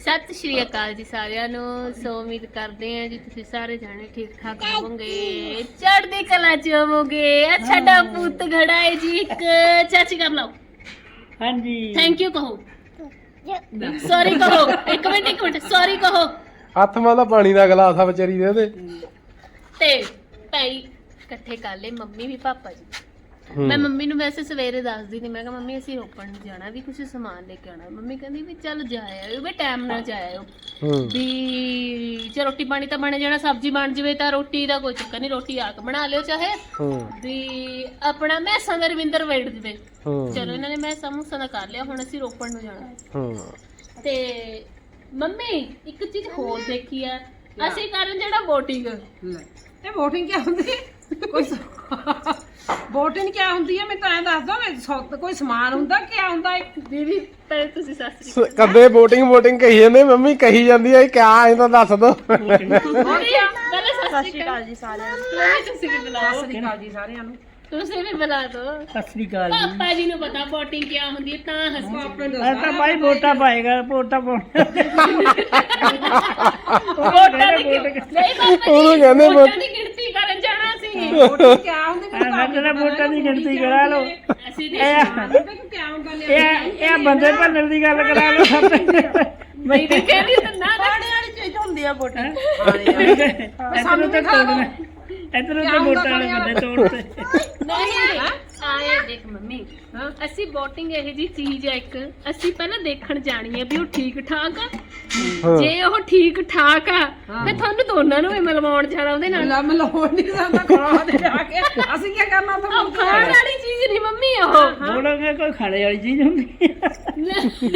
ਸਤਿ ਸ਼੍ਰੀ ਅਕਾਲ ਜੀ ਸਾਰਿਆਂ ਨੂੰ। ਸੋ ਉਮੀਦ ਕਰਦੇ ਹਾਂ ਜੀ ਤੁਸੀਂ ਸਾਰੇ ਜਾਣੇ ਠੀਕ ਠਾਕ ਹੋਵੋਗੇ। ਚੜ੍ਹਦੀ ਕਲਾ ਚ ਹੋਵੋਗੇ। ਆ ਸਾਡਾ ਪੁੱਤ ਖੜਾ ਹੈ ਜੀ ਇੱਕ ਚਾਚੀ ਕਰ ਲਓ। ਹਾਂਜੀ। ਥੈਂਕ ਯੂ ਕਹੋ। ਸੌਰੀ ਕਹੋ। ਇੱਕ ਮਿੰਟ ਇੱਕ ਮਿੰਟ। ਸੌਰੀ ਕਹੋ। ਹੱਥ ਮਾਂ ਦਾ ਪਾਣੀ ਦਾ ਗਲਾਸ ਆ ਵਿਚਾਰੀ ਦੇ ਉਹਦੇ। ਤੇ ਭਾਈ ਇਕੱਠੇ ਕਰ ਲਏ ਮੰਮੀ ਵੀ ਪਾਪਾ ਜੀ। ਮੈਂ ਮੰਮੀ ਨੂੰ ਵੈਸੇ ਸਵੇਰੇ ਦੱਸਦੀ ਸੀ ਮੈਂ ਕਿਹਾ ਮੰਮੀ ਅਸੀਂ ਰੋਪਣ ਨੂੰ ਜਾਣਾ ਵੀ ਕੁਝ ਸਮਾਨ ਲੈ ਕੇ ਆਉਣਾ। ਮੰਮੀ ਕਹਿੰਦੀ ਵੀ ਚੱਲ ਜਾ ਆਇਓ ਵੀ ਟਾਈਮ ਨਾਲ ਜਾ ਆਇਓ ਹੂੰ। ਵੀ ਜੇ ਰੋਟੀ ਪਾਣੀ ਤਾਂ ਬਣ ਜਾਣਾ ਸਬਜ਼ੀ ਬਣ ਜਵੇ ਤਾਂ ਰੋਟੀ ਦਾ ਕੋਈ ਚੱਕਰ ਨਹੀਂ ਰੋਟੀ ਆ ਕੇ ਬਣਾ ਲਿਓ ਚਾਹੇ। ਵੀ ਆਪਣਾ ਮੈਸਾਂ ਦਾ ਰਵਿੰਦਰ ਵੇੜ ਹੂੰ। ਚਲੋ ਇਹਨਾਂ ਨੇ ਮੈਸਾਂ ਮੂਸਾਂ ਦਾ ਕਰ ਲਿਆ ਹੁਣ ਅਸੀਂ ਰੋਪਣ ਨੂੰ ਜਾਣਾ। ਤੇ ਮੰਮੀ ਇੱਕ ਚੀਜ਼ ਹੋਰ ਦੇਖੀ ਆ। ਅਸੀਂ ਕਰਨ ਜਿਹੜਾ VOTING ਲੈ। ਇਹ VOTING ਕੀ ਹੁੰਦੀ? ਕੋਈ VOTING ਕੀ ਹੁੰਦੀ ਹੈ? ਮੈਂ ਤਾਂ ਐਂ ਦੱਸ ਦੋ ਮੈਂ ਸੌ- ਕੋਈ ਸਮਾਨ ਹੁੰਦਾ ਕੀ ਹੁੰਦਾ? ਹੈ ਦੀਦੀ ਪਹਿਲੇ ਤੁਸੀਂ ਸਤਿ ਸ੍ਰੀ ਸ- ਕਦੇ VOTING VOTING ਕਹੀ ਜਾਂਦੇ ਮੰਮੀ ਕਹੀ ਜਾਂਦੀ ਇਹ ਕਿਆ ਇਹ ਤਾਂ ਦੱਸ ਦੋ। ਅਕਾਲ ਪਹਿਲੇ ਸਤਿ ਸ੍ਰੀ ਅਕਾਲ। ਜੀ ਸਾਰਿਆਂ ਨੂੰ। ਤੁਸੀਂ ਵੀ ਬੁਲਾ ਸਤਿ ਸ੍ਰੀ ਅਕਾਲ ਜੀ ਸਾਰਿਆਂ ਨੂੰ। ਤੁਸੀਂ ਵੀ ਬੁਲਾ ਦੋ। ਸਤਿ ਸ੍ਰੀ ਅਕਾਲ ਪਾਪਾ ਜੀ ਨੂੰ ਪਤਾ VOTING ਕੀ ਹੁੰਦੀ ਹੈ ਤਾਂ ਹੱਸੀ ਆਪਣੇ ਮੈਂ ਤਾਂ ਭਾਈ ਵੋਟਾਂ ਪਾਏਗਾ ਵੋਟਾਂ ਪਾਉਣ। ਵੋਟਾਂ ਦੀ ਨਹੀਂ ਪਾਪਾ ਉਹਨੂੰ ਜੀ ਕਹਿੰਦੇ ਵੋਟਾਂ ਦੀ ਗਿਣਤੀ ਕਰਨ ਜਾਣਾ ਸੀ VOTING ਕੀ ਹੁੰਦੀ ਮੈਨੂੰ ਮੈਂ ਵੋਟਾਂ ਦੀ ਗਿਣਤੀ ਕਰਾ ਲਓ ਅਸੀਂ ਇਹ ਦੇ ਕੀ ਹੁੰਦਾ ਇਹ ਇਹ ਬੰਦੇ ਭੰਨਣ ਦੀ ਗੱਲ ਕਰਾ ਲਓ ਸਭ ਤੇ ਕਹਿੰਦੀ ਨਾ ਨਾ ਵਾਲੀ ਚੀਜ਼ ਹੁੰਦੀ ਆ VOTING ਇਧਰੋਂ ਤੇ ਤੋੜਨਾ ਇਧਰੋਂ ਤੇ ਵੋਟਾਂ ਵਾਲੇ ਬੰਦੇ ਤੋੜਦੇ ਨਹੀਂ ਆਏ ਦੇਖ ਮੰਮੀ। ਅਸੀਂ VOTING ਇਹ ਜੀ ਚੀਜ਼ ਹੈ ਇੱਕ ਅਸੀਂ ਪਹਿਲਾਂ ਦੇਖਣ ਜਾਣੀ ਹੈ ਵੀ ਉਹ ਠੀਕ ਠਾਕ ਆ। ਹਾਂ। ਜੇ ਉਹ ਠੀਕ ਠਾਕ ਆ ਫਿਰ ਤੁਹਾਨੂੰ ਦੋਨਾਂ ਨੂੰ ਵੀ ਮਿਲਵਾਉਣ ਜਾਣਾ ਉਹਦੇ ਨਾਲ। ਲਾ ਮਲ ਹੋ ਨਹੀਂ ਜਾਂਦਾ ਖਾ ਦੇ ਆ ਕੇ। ਅਸੀਂ ਕੀ ਕਰਨਾ ਉਹ ਤੁਹਾਨੂੰ ਖਾਣ ਵਾਲੀ ਚੀਜ਼ ਨਹੀਂ ਮੰਮੀ ਉਹ। ਬੋਲੋਗੇ ਕੋਈ ਖਾਣੇ ਵਾਲੀ ਚੀਜ਼ ਹੁੰਦੀ ਹੈ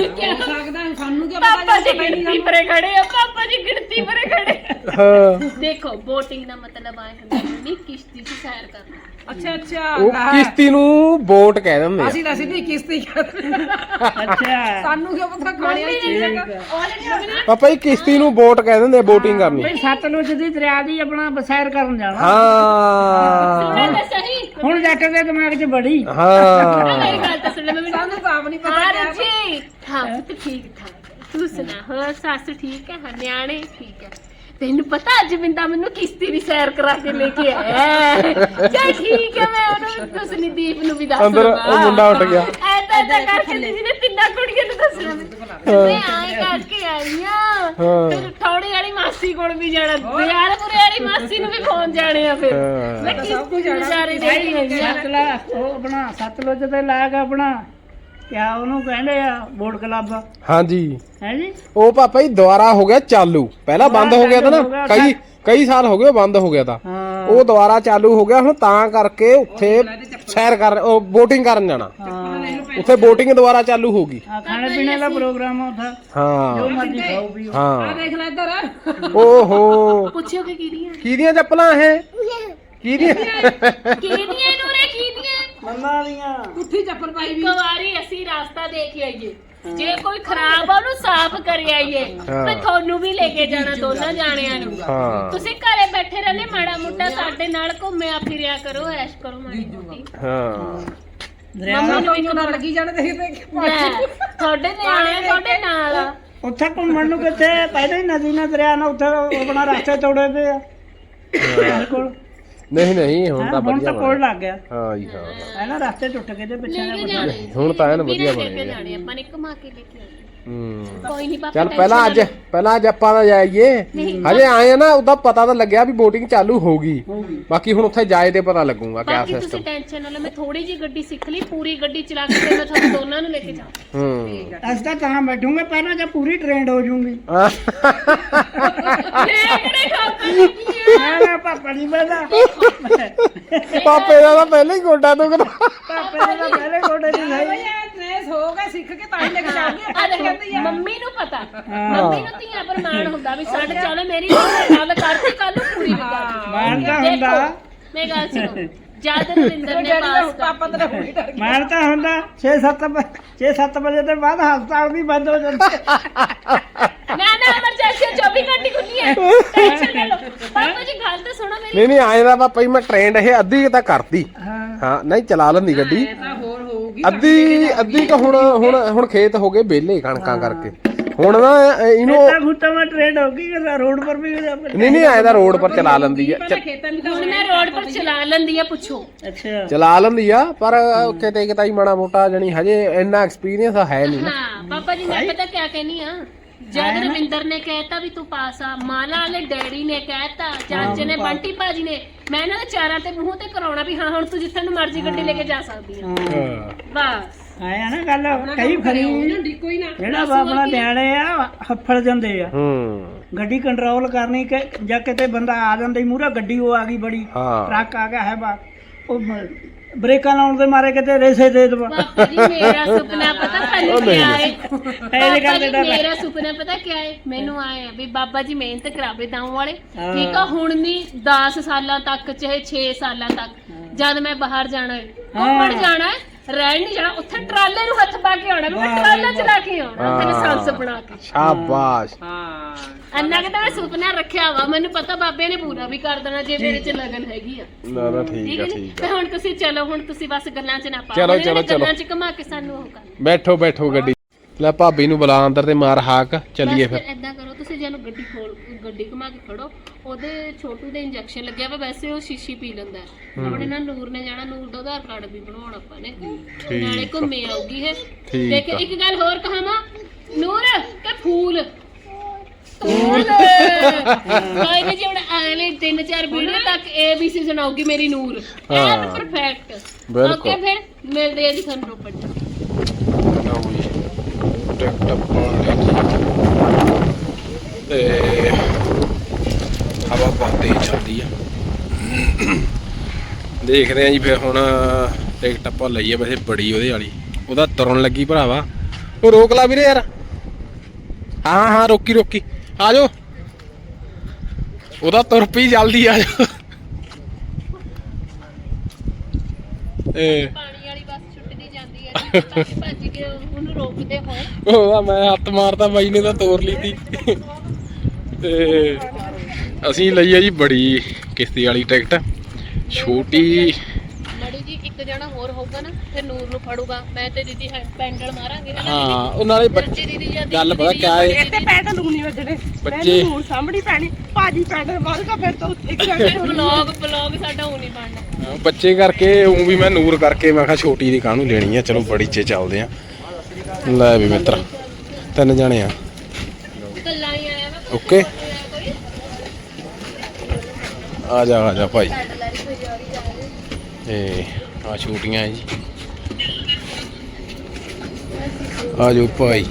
ਕਿਆ ਸਕਦਾ ਸਾਨੂੰ ਕੀ ਪਤਾ ਪਾਪਾ ਜੀ ਪਤਾ ਹੀ ਨਹੀਂ ਗਿਣਤੀ ਪਰੇ ਖੜੇ ਆ ਪਾਪਾ ਜੀ ਗਿਣਤੀ ਪਰੇ ਖੜੇ ਆ। ਹਾਂ। ਦੇਖੋ VOTING ਦਾ ਮਤਲਬ ਆਏ ਹੁੰਦਾ ਨਹੀਂ ਕਿਸ਼ਤੀ 'ਚ ਸੈਰ ਕਰਨਾ। ਅੱਛਾ ਅੱਛਾ ਉਹ। ਕਿਸ਼ਤੀ ਨੂੰ ਵੋਟ ਕਹਿ ਦਿੰਦੇ ਆ। ਅਸੀਂ ਤਾਂ ਸਿੱਧੀ ਕਿਸ਼ਤੀ ਕਰਦੇ ਅੱਛਾ। ਸਾਨੂੰ ਕੀ ਪਤਾ ਖਾਣੇ ਵਾਲੀ ਚੀਜ਼ ਹੈਗਾ ਪਾਪਾ ਜੀ ਕਿਸ਼ਤੀ ਨੂੰ ਵੋਟ ਕਹਿ ਦਿੰਦੇ ਆ VOTING ਕਰਨੀ। ਭਾਈ ਸਤਲੁਜ ਦੀ ਦਰਿਆ ਦੀ ਆਪਣਾ ਬਸੈਰ ਕਰਨ ਜਾਣਾ। ਹਾਂ। ਸਹੀ। ਹੁਣ ਜੱਟ ਦੇ ਦਿਮਾਗ 'ਚ ਬੜੀ। ਮੇਰੀ ਹਾਂ ਗੱਲ ਤਾਂ ਸੁਣ ਲੈ ਮੈਂ ਸਾਨੂੰ ਤਾਂ ਆਪ ਨਹੀਂ ਪਤਾ ਹਾਂ ਕਿਆ ਜੀ ਹਾਂ ਪੁੱਤ ਠੀਕ ਠਾਕ। ਤੂੰ ਸੁਣਾ ਹੋਰ ਸੱਸ ਠੀਕ ਹੈ? ਹਾਂ ਨਿਆਣੇ ਠੀਕ ਹੈ। ਤੈਨੂੰ ਪਤਾ ਅੱਜ ਬਿੰਦਾ ਮੈਨੂੰ ਕਿਸ਼ਤੀ ਦੀ ਸੈਰ ਕਰਾ ਕੇ ਲੈ ਕੇ ਆਇਆ ਚਲ ਠੀਕ ਹੈ ਮੈਂ ਉਹਨੂੰ ਦੱਸਣੀ ਦੀਪ ਨੂੰ ਵੀ ਦੱਸ ਅੰਦਰ ਉਹ ਮੁੰਡਾ ਉੱਠ ਗਿਆ। ਐਦਾਂ ਐਦਾਂ ਕਰਕੇ ਦੀਦੀ ਨੇ ਤਿੰਨਾਂ ਕੁੜੀਆਂ ਨੂੰ ਦੱਸਣਾ ਮੈਂ ਆਏ ਕਰਕੇ ਆਈ ਆ। ਫਿਰ ਥੋੜੀ ਵਾਲੀ ਮਾਸੀ ਕੋਲ ਵੀ ਜਾਣਾ ਦਿਆਲਪੁਰੇ ਵਾਲੀ ਮਾਸੀ ਨੂੰ ਵੀ ਫੋਨ ਜਾਣੇ ਆ ਫਿਰ। ਮੈਂ ਕਿਸ਼ਤੀ ਦੀ ਆ। ਸਤਲਾ ਉਹ ਆਪਣਾ ਸਤਲੁਜ ਤੇ ਲਾਗ ਆਪਣਾ। ਕਿਆ ਉਹਨੂੰ ਕਹਿੰਦੇ ਆ ਬੋਰਡ ਕਲੱਬ। ਹਾਂਜੀ। ਹੈ ਜੀ? ਉਹ ਪਾਪਾ ਜੀ ਦੁਬਾਰਾ ਹੋ ਗਿਆ ਚਾਲੂ। ਪਹਿਲਾਂ ਬੰਦ ਹੋ ਗਿਆ ਤਾਂ ਨਾ ਹੋ ਕਈ ਕਈ ਸਾਲ ਹੋ ਗਏ ਉਹ ਬੰਦ ਹੋ ਗਿਆ ਤਾਂ। ਹਾਂ। ਉਹ ਦੁਬਾਰਾ ਚਾਲੂ ਹੋ ਗਿਆ ਹੁਣ ਤਾਂ ਕਰਕੇ ਉੱਥੇ ਸੈਰ ਕਰ ਉਹ VOTING ਕਰਨ ਜਾਣਾ। ਹਾਂ। ਉੱਥੇ VOTING ਦੁਬਾਰਾ ਚਾਲੂ ਹੋ ਗਈ। ਆ ਖਾਣੇ ਪੀਣੇ ਦਾ ਪ੍ਰੋਗਰਾਮ ਆ ਉੱਥੇ। ਜੋ ਹਾਂ ਮਰਜ਼ੀ ਖਾਓ ਪੀਓ। ਆ ਹਾਂ ਦੇਖ ਲੈ ਇੱਧਰ। ਓਹੋ। ਪੁੱਛਿਓ ਕਿ ਕਿਹਦੀਆਂ? ਕਿਹਦੀਆਂ ਚੱਪਲਾਂ ਇਹ? ਕਿਹਦੀਆਂ? ਕਿਹਦੀਆਂ? ਨੂਰੇ ਮੰਮਾ ਦੀਆਂ ਪੁੱਠੀ ਚੱਪਲ ਪਾਈ ਇੱਕ ਵੀ ਵਾਰੀ ਅਸੀਂ ਰਸਤਾ ਦੇਖ ਆਈਏ ਜੇ ਕੋਈ ਖਰਾਬ ਆ ਉਹਨੂੰ ਸਾਫ਼ ਕਰ ਆਈਏ। ਹਾਂ। ਮੈਂ ਤੁਹਾਨੂੰ ਵੀ ਲੈ ਕੇ ਜਾਣਾ ਦੋਨਾਂ ਜਾਣਿਆਂ ਨੂੰ। ਹਾਂ। ਤੁਸੀਂ ਘਰੇ ਬੈਠੇ ਰਹਿੰਦੇ ਮਾੜਾ ਮੋਟਾ ਸਾਡੇ ਨਾਲ ਘੁੰਮਿਆ ਫਿਰਿਆ ਕਰੋ ਐਸ਼ ਕਰੋ ਮਾੜੀ ਮੋਟੀ। ਹਾਂ। ਮੰਮਾ ਨੂੰ ਇੰਨਾ ਲੱਗੀ ਜਾਣੇ ਦੇਖ ਦੇਖ ਲੈ, ਤੁਹਾਡੇ ਨਿਆਣੇ ਤੁਹਾਡੇ ਨਾਲ ਆ। ਉੱਥੇ ਘੁੰਮਣ ਨੂੰ ਕਿੱਥੇ ਪਹਿਲਾਂ ਹੀ ਨਦੀ ਨਾਲ ਦਰਿਆ ਨਾਲ ਉੱਥੇ ਆਪਣਾ ਰਸਤੇ ਤੋੜੇ ਪਏ ਆ। ਬਿਲਕੁਲ ਨਹੀਂ ਨਹੀਂ ਹੁਣ ਤਾਂ ਹੁਣ ਵਧੀਆ ਤਾਂ ਕੋਲ ਲੱਗ ਗਿਆ। ਹਾਂ ਜੀ ਹਾਂ। ਪਹਿਲਾਂ ਰਸਤੇ ਟੁੱਟ ਗਏ ਤੇ ਪਿੱਛੇ ਹੁਣ ਤਾਂ ਐਨ ਵਧੀਆ ਬਣ ਗਿਆ ਜਾਣੇ ਆਪਾਂ ਨੇ ਘੁਮਾ ਕੇ ਲੈ ਕੇ ਆਉਣੇ। ਹੂੰ। ਕੋਈ ਨਹੀਂ ਪਾਪਾ ਚੱਲ ਪਹਿਲਾਂ ਅੱਜ ਪਹਿਲਾਂ ਅੱਜ ਆਪਾਂ ਤਾਂ ਜਾਈਏ। ਹਜੇ ਆਏ ਆ ਨਾ ਉਹਦਾ ਪਤਾ ਤਾਂ ਲੱਗਿਆ ਵੀ VOTING ਚਾਲੂ ਹੋ ਗਈ। ਬਾਕੀ ਹੁਣ ਉੱਥੇ ਜਾਏ ਤੇ ਪਤਾ ਲੱਗੂਗਾ ਕਿਆ ਬਾਕੀ ਤੁਸੀਂ ਸਿਸਟਮ ਟੈਨਸ਼ਨ ਨਾ ਲਓ ਮੈਂ ਥੋੜੀ ਜੀ ਗੱਡੀ ਸਿੱਖ ਲਈ ਪੂਰੀ ਗੱਡੀ ਚਲਾ ਕੇ ਮੈਂ ਤੁਹਾਨੂੰ ਦੋਨਾਂ ਨੂੰ ਲੈ ਕੇ ਜਾਵਾਂ। ਹੂੰ। ਅਸੀਂ ਤਾਂ ਤਾਂ ਬੈਠੂਗੇ ਪਹਿਲਾਂ ਜੇ ਪੂਰੀ ਟ੍ਰੇਨਡ ਹੋ ਜੂਗੀ। ਕਿਹੜੇ ਖਾਪਾ ਜੀ ਕੀ ਆ? ਮੈਂ ਪਾਪਾ ਨਹੀਂ ਬੈਠਾ ਪਾਪੇ ਦਾ ਤਾਂ ਪਹਿਲਾਂ ਹੀ ਗੋਡਾ ਦੁਖਦਾ। ਪਾਪੇ ਦਾ ਤਾਂ ਪਹਿਲੇ ਗੋਡੇ ਨਹੀਂ ਬਈ ਸਹੀ ਇਹ ਟ੍ਰੇਸ ਹੋ ਗਿਆ ਸਿੱਖ ਕੇ ਤਾਂ ਹੀ ਲੈ ਕੇ ਜਾਣਗੇ ਆ ਦੇਖੋ ਮੰਮੀ ਨੂੰ ਪਤਾ। ਮੰਮੀ ਨੂੰ ਧੀਆਂ ਪ੍ਰਮਾਣ ਹੁੰਦਾ ਵੀ ਸਾਡੇ ਚੱਲ ਮੇਰੀ ਗੱਲ ਕਰਤੀ ਕੱਲ ਨੂੰ ਪੂਰੀ ਵੀ ਕਰ ਮਾਨ ਤਾਂ ਹੁੰਦਾ। ਮੈਂ ਗੱਲ ਸੁਣੋ ਜਦ ਰਵਿੰਦਰ ਨੇ ਪਾਸ ਪਾਪਾ ਤੇਰਾ ਹੋਈ ਡਰ ਗਿਆ ਮਾਨ ਤਾਂ ਹੁੰਦਾ 6-7 6-7 ਵਜੇ ਤੋਂ ਬਾਅਦ ਹਸਪਤਾਲ ਵੀ ਬੰਦ ਹੋ ਜਾਂਦਾ। ਨਾ ਨਾ ਐਮਰਜੈਂਸੀ 24 ਘੰਟੇ ਖੁੱਲੀ ਹੈ। ਟੈਨਸ਼ਨ ਨਾ ਲਓ। ਪਾਪਾ ਜੀ ਗੱਲ ਤਾਂ ਸੁਣੋ ਮੇਰੀ। ਨਹੀਂ ਨਹੀਂ ਆਏ ਦਾ ਪਾਪਾ ਜੀ ਮੈਂ ਟ੍ਰੇਨਡ ਇਹ ਅੱਧੀ ਤਾਂ ਕਰਤੀ। ਹਾਂ। ਹਾਂ ਨਹੀਂ ਚਲਾ ਲੈਂਦੀ ਗੱਡੀ। ਤਾਂ ਹੋਊਗੀ ਅੱਧੀ ਅੱਧੀ ਕ ਹੁਣ ਹੁਣ ਹੁਣ ਖੇਤ ਹੋ ਗਏ ਵਿਹਲੇ ਕਣਕਾਂ ਕਰਕੇ। ਹੁਣ ਨਾ ਇਹ- ਤਾਂ ਫੁੱਟਾ ਮਾ ਟ੍ਰੇਡ ਹੋ ਗਈ ਕਿ ਰੋਡ ਪਰ ਵੀ ਉਹਦਾ- ਨਹੀਂ ਨਹੀਂ ਐਦਾ ਰੋਡ ਪਰ ਚਲਾ ਲੈਂਦੀ ਆ। ਖੇਤਾਂ ਨੂੰ ਮੈਂ ਰੋਡ ਪਰ ਚਲਾ ਲੈਂਦੀ ਆ ਪੁੱਛੋ। ਅੱਛਾ। ਚਲਾ ਲੈਂਦੀ ਆ ਪਰ ਉੱਥੇ ਤੇ ਕਿਤਾ ਹੀ ਮਾੜਾ ਮੋਟਾ ਜਣੀ ਹਜੇ ਇੰਨਾ ਐਕਸਪੀਰੀਅੰਸ ਹੈ ਨਹੀਂ ਨਾ। ਹਾਂ ਪਾਪਾ ਜੀ ਮੈਂ ਪਤਾ ਕਿਆ ਕਹਿਨੀ ਆ? ਜਦ ਰਵਿੰਦਰ ਨੇ ਕਹਿਤਾ ਵੀ ਤੂੰ ਪਾਸ ਆ ਮਾਲਾ ਵਾਲੇ ਡੈਡੀ ਨੇ ਕਹਿਤਾ ਚਾਚੇ ਨੇ ਬੰਟੀ ਭਾਜੀ ਨੇ। ਮੈਂ ਇਹਨਾਂ ਦੇ ਚਾਰਾਂ ਤੇ ਮੂੰਹ ਤੇ ਕਰਾਉਣਾ ਵੀ ਹਾਂ ਹੁਣ ਤੂੰ ਜਿੱਥੇ ਨੂੰ ਮਰਜ਼ੀ ਗੱਡੀ ਲੈ ਕੇ ਜਾ ਸਕਦੀ ਆ। ਹਾਂ। ਬਸ। ਆਇਆ ਨਾ ਗੱਲ ਕਈ ਖਰੀ ਡਿੱਕੋ ਹੀ ਨਾ। ਜਿਹੜਾ ਆਪਣਾ ਨਿਆਣੇ ਆ ਹੱਫੜ ਜਾਂਦੇ ਆ। ਹੂੰ। ਗੱਡੀ ਕੰਟਰੋਲ ਕਰਨੀ ਕਿ ਜਾਂ ਕਿਤੇ ਬੰਦਾ ਆ ਜਾਂਦਾ ਹੀ ਮੂਹਰੇ ਗੱਡੀ ਉਹ ਆ ਗਈ ਬੜੀ ਹਾਂ। ਟਰੱਕ ਆ ਗਿਆ ਹੈ ਬਾ ਉਹ ਮ- ਬ੍ਰੇਕਾਂ ਲਾਉਣ ਦੇ ਮਾਰੇ ਕਿਤੇ ਰੇਸੇ ਦੇ ਦਵਾ। ਇਹਦੇ ਕਰਕੇ ਮੇਰਾ ਸੁਪਨਾ ਪਤਾ ਕਿਆ ਹੈ ਮੈਨੂੰ ਆਏ ਆ ਵੀ ਬਾਬਾ ਜੀ ਮਿਹਨਤ ਕਰਾਵੇ ਦਾਉ ਵਾਲੇ। ਠੀਕ ਆ ਹੁਣ ਨਹੀਂ 10 ਸਾਲਾਂ ਤੱਕ ਚਾਹੇ 6 ਸਾਲਾਂ ਤੱਕ। ਜਦ ਮੈਂ ਬਾਹਰ ਜਾਣਾ ਹੈ ਘੁੰਮਣ ਜਾਣਾ ਹੈ। ਰਹਿਣ ਨਹੀਂ ਜਾਣਾ। ਉੱਥੇ ਟਰਾਲੇ ਨੂੰ ਹੱਥ ਪਾ ਕੇ ਆਉਣਾ ਵੀ ਮੈਂ ਟਰਾਲਾ ਚਲਾ ਕੇ ਆਉਣਾ। ਉੱਥੇ ਲਾਇਸੈਂਸ ਬਣਾ ਕੇ। ਸ਼ਾਬਾਸ਼। ਹਾਂ। ਅੰਨਾ ਕਿ ਤਾਂ ਮੈਂ ਸੁਪਨਾ ਰੱਖਿਆ ਵਾ। ਮੈਨੂੰ ਪਤਾ ਬਾਬੇ ਨੇ ਪੂਰਾ ਵੀ ਕਰ ਦੇਣਾ ਜੇ ਮੇਰੇ 'ਚ ਲਗਨ ਹੈਗੀ ਆ। ਨਾ ਨਾ ਠੀਕ ਠੀਕ ਆ ਹੈ ਜੀ? ਠੀਕ ਤੇ ਆ ਹੁਣ ਤੁਸੀਂ ਚਲੋ ਹੁਣ ਤੁਸੀਂ ਬਸ ਗੱਲਾਂ 'ਚ ਨਾ ਪਾਓ। ਚਲੋ, ਇਹਨਾਂ ਨੇ ਚਲੋ, ਚਲੋ। ਗੱਲਾਂ 'ਚ ਘੁਮਾ ਕੇ ਸਾਨੂੰ ਉਹ ਕਰ। ਬੈਠੋ ਬੈਠੋ ਗੱਡੀ। ਲੈ ਭਾਬੀ ਨੂੰ ਬੁਲਾ ਅੰਦਰ ਤੇ ਮਾਰ ਹਾਕ। ਚੱਲੀਏ ਫਿਰ। ਇਦਾਂ ਕਰੋ ਤੁਸੀਂ ਜਿਹਨੂੰ ਗੱਡੀ ਖੋਲ ਗੱਡੀ ਘੁਮਾ ਕੇ ਖੜੋ। ਉਹਦੇ ਛੋਟੂ ਦੇ ਇੰਜੈਕਸ਼ਨ ਲੱਗਿਆ ਵਾ ਵੈਸੇ ਉਹ ਸ਼ੀਸ਼ੀ ਪੀ ਲੈਂਦਾ। ਹੈ। ਆਪਣੇ ਨਾਲ ਨੂਰ ਨੇ ਜਾਣਾ ਨੂਰ ਦਾ ਆਧਾਰ ਕਾਰਡ ਵੀ ਬਣਾਉਣਾ ਆਪਾਂ ਨੇ। ਨਾਲੇ ਘੁੰਮੇ ਆਊਗੀ ਇਹ ਠੀਕ ਦੇਖ ਆ। ਇੱਕ ਗੱਲ ਹੋਰ ਕਹਾਵਾਂ। ਨੂਰ ਕਿ ਫੂਲ? ਫੂਲ। ਕੋਈ ਨਹੀਂ ਜੀ ਹੁਣ ਅਗਲੇ ਤਿੰਨ ਚਾਰ ਵੀਡੀਓ ਤੱਕ ABC ਸੁਣਾਉਗੀ ਮੇਰੀ ਨੂਰ। ਐਨ ਹਾਂ। ਪਰਫੈਕਟ ਬਿਲਕੁਲ। ਓਕੇ ਫਿਰ ਮਿਲਦੇ ਆ ਜੀ ਤੁਹਾਨੂੰ ਰੋਪੜ 'ਚ ਲਓ ਜੀ ਟਿਕਟ ਤੇ ਹਵਾ ਬਹੁਤ ਤੇਜ਼ ਚੱਲਦੀ ਆ। ਦੇਖਦੇ ਆ ਜੀ ਫਿਰ ਹੁਣ ਟਿਕਟ ਆਪਾਂ ਲਈਏ ਵੈਸੇ ਬੜੀ ਉਹਦੇ ਵਾਲੀ। ਉਹਦਾ ਤੁਰਨ ਲੱਗੀ ਭਰਾਵਾ। ਉਹ ਰੋਕ ਲਾ ਵੀਰੇ ਯਾਰ। ਹਾਂ ਹਾਂ ਰੋਕੀ ਰੋਕੀ। ਆ ਜਾਓ। ਉਹਦਾ ਤੁਰ ਪਈ ਜਲਦੀ ਆ ਜਾਓ। ਏ ਪਾਣੀ ਵਾਲੀ ਬੱਸ ਛੁੱਟਦੀ ਜਾਂਦੀ ਹੈ ਜੀ। ਭੱਜ ਕੇ ਉਹਨੂੰ ਰੋਕਦੇ ਹੋਏ ਉਹਦਾ ਮੈਂ ਹੱਥ ਮਾਰਤਾ ਬਾਈ ਨੇ ਤਾਂ ਤੋੜ ਲਈ ਤੀ। ਤੇ ਅਸੀਂ ਲਈ ਆ ਜੀ ਬੜੀ ਕਿਸ਼ਤੀ ਵਾਲੀ ਟਿਕਟ। ਛੋਟੀ ਮੜੀ ਜੀ ਇੱਕ ਜਣਾ ਹੋਰ ਹੋਊਗਾ ਨਾ ਫਿਰ ਨੂਰ ਨੂੰ ਫੜੂਗਾ। ਮੈਂ ਤੇ ਦੀਦੀ ਹੈ ਪੈਂਡਲ ਮਾਰਾਂਗੇ ਹੈ ਨਾ। ਹਾਂ ਉਹ ਨਾਲੇ? ਬੱਚੇ ਦੀਦੀ ਜਾਂ ਗੱਲ ਦੀਦੀ ਪਤਾ ਜਾਂ ਕਿਆ ਏ? ਤੇ ਪੈਦਲ ਨੂੰ ਨਹੀਂ ਵੱਜਣੇ। ਬੱਚੇ ਹੁਣ ਸਾਹਮਣੀ ਪੈਣੀ। ਭਾਜੀ ਪੈਦਲ ਮਾਰੂਗਾ ਫਿਰ ਤਾਂ ਉੱਥੇ ਹੀ ਜਾਣਾ ਵਲੌਗ ਵਲੌਗ ਸਾਡਾ ਉਹ ਨਹੀਂ ਬਣਨਾ। ਹਾਂ, ਬੱਚੇ ਕਰਕੇ ਉਹ ਵੀ ਮੈਂ ਨੂਰ ਕਰਕੇ ਮੈਂ ਕਿਹਾ ਛੋਟੀ ਦੀ ਕਾਹਨੂੰ ਲੈਣੀ ਆ? ਚਲੋ ਬੜੀ 'ਚ ਚੱਲਦੇ ਆ। ਲੈ ਵੀ ਮਿੱਤਰ ਤਿੰਨ ਜਣੇ ਆ। ਕੱਲਾ ਹੀ ਆਇਆ ਵਾ। ਓਕੇ। ਕੋਈ ਆ ਜਾ ਆ ਜਾ ਭਾਈ। ਤੇ ਆ ਛੋਟੀਆਂ ਜੀ। ਆ ਜੋ ਭਾਈ।